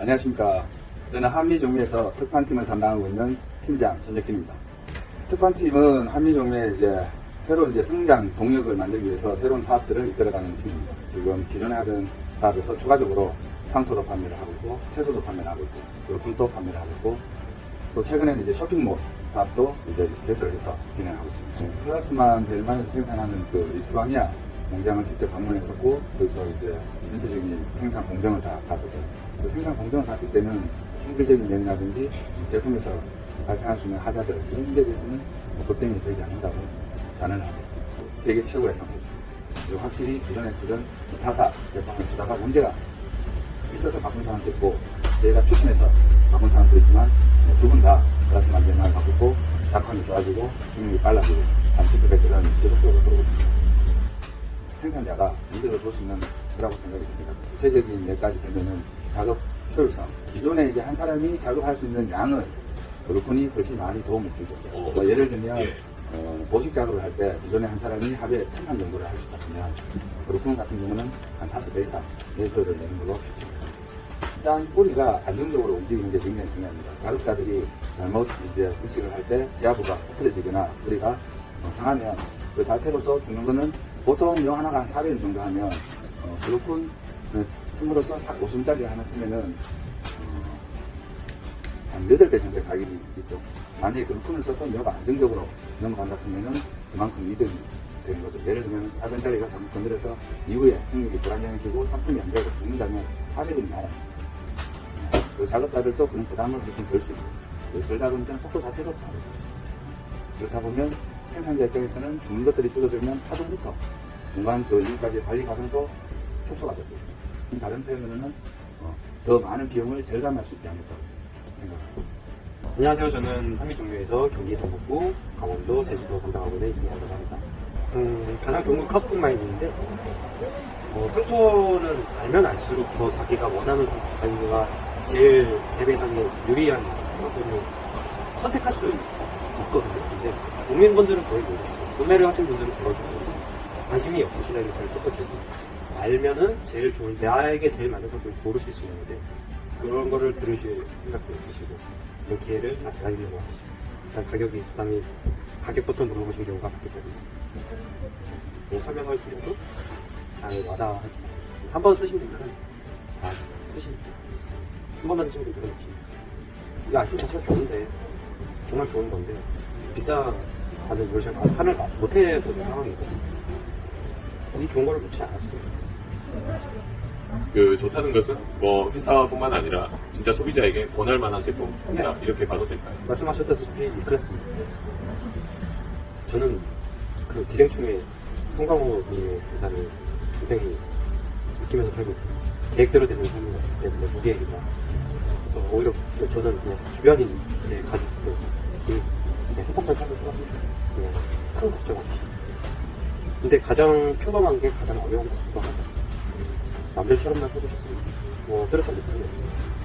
안녕하십니까. 저는 한미종미에서 특판팀을 담당하고 있는 팀장 손혁진입니다. 특판팀은 한미종미에 이제 새로운 이제 성장 동력을 만들기 위해서 새로운 사업들을 이끌어가는 팀입니다. 지금 기존에 하던 사업에서 추가적으로 상토도 판매를 하고 있고, 채소도 판매를 하고 있고, 그리고 굴도 판매를 하고 있고, 또 최근에는 이제 쇼핑몰 사업도 이제 개설을 해서 진행하고 있습니다. 플라스만 델만에서 생산하는 그 리투아니아 공장을 직접 방문했었고, 거기서 이제 전체적인 생산 공정을 다 봤었고요. 그 생산 공정을 봤을 때는 품질적인 면이라든지 제품에서 발생할 수 있는 하자들 이런 문제에 대해서는 뭐 걱정이 되지 않는다고 단언을 하고 세계 최고의 상품. 그리고 확실히 기존에 쓰던 타사 제품을 쓰다가 문제가 있어서 바꾼 사람도 있고 저희가 추천해서 바꾼 사람도 있지만 두 분 다 플러스 만들만 바꾸고 작황이 좋아지고 기능이 빨라지고 한 피드백들은 지속적으로 들어오고 있습니다. 생산자가 이득을 볼 수 있는 거라고 생각이 듭니다. 구체적인 예까지 되면은 작업 효율성. 기존에 이제 한 사람이 작업할 수 있는 양을 그룹군이 훨씬 많이 도움을 주죠. 어. 뭐 예를 들면 예. 어, 보식 작업을 할 때 기존에 한 사람이 하루에 천판 정도를 할 수 있다면 그룹군 같은 경우는 한 다섯 배 이상 내효율을 내는 걸로 추측합니다. 일단 뿌리가 안정적으로 움직이는 게 굉장히 중요합니다. 작업자들이 잘못 이제 의식을 할 때 지하부가 흐트러지거나 뿌리가 어, 상하면 그 자체로서 죽는 거는 보통 용 하나가 한 400원 정도 하면 어, 그룹군 스물로서 50짜리 하나 쓰면은 어, 한 8배 정도 가격이 있죠. 만약에 그룹군을 써서 묘가 안정적으로 넘어간다 하면은 그만큼 이득이 되는 거죠. 예를 들면 400짜리가 잘못 건드려서 이후에 생육이 불안정해지고 상품이 안 되고 죽는다면 400원이 나와요. 그 작업자들도 그런 부담을 훨씬 덜수 있고 그 보니까 속도 자체도 다르고 그렇다 보면 생산자 입장에서는 죽는 것들이 줄어들면 파종부터 중간 그 일까지 관리 과정도 축소가 되고 다른 표현으로는 어, 더 많은 비용을 절감할 수 있지 않을까 생각합니다. 안녕하세요. 저는 한미종묘에서 경기 동북부, 강원도, 제주도 담당하고 있는 이승환이라고 합니다. 음, 가장 좋은 건 커스텀 마인드인데, 어, 상토는 알면 알수록 더 자기가 원하는 상토가 제일 재배상에 유리한 상토를 선택할 수 있거 근데 국민분들은 거의 모르시고, 구매를 하신 분들은 거의 모르시고, 관심이 없으시다는 게 제일 첫 번째고, 알면은 제일 좋은, 나에게 제일 맞는 상토를 고르실 수 있는데, 그런 거를 들으실 생각도 있으시고, 이 기회를 잘 가지려고 하시죠. 일단 가격이 부담이 가격부터 물어보신 경우가 많기 때문에 뭐 설명할 기회도 잘 와닿아 한번 쓰신 분들은 다 쓰시는 한 번만 쓰신 분들은 없습니다. 이 아이템 자체가 좋은데 정말 좋은 건데 비싸 다들 요즘 판을 못 해보는 상황이거든요. 이 좋은 거를 놓지 않았으면 좋겠어요. 그 좋다는 것은 뭐 회사뿐만 아니라 진짜 소비자에게 권할 만한 제품이다 이렇게 봐도 될까요? 말씀하셨다시피 그렇습니다. 저는 그 기생충의 송강호 님의 회사를 굉장히 느끼면서 살고 계획대로 되는 삶이 기 때문에 무계획이다. 그래서 오히려 저는 그냥 주변인 제 가족들 행복한 삶을 살았으면 좋겠어요. 그냥 큰 걱정 없이. 근데 가장 표방한 게 가장 어려운 것도 하다. 남들처럼만 살고 싶습니다. 뭐 뚜렷한 느낌이 없어요.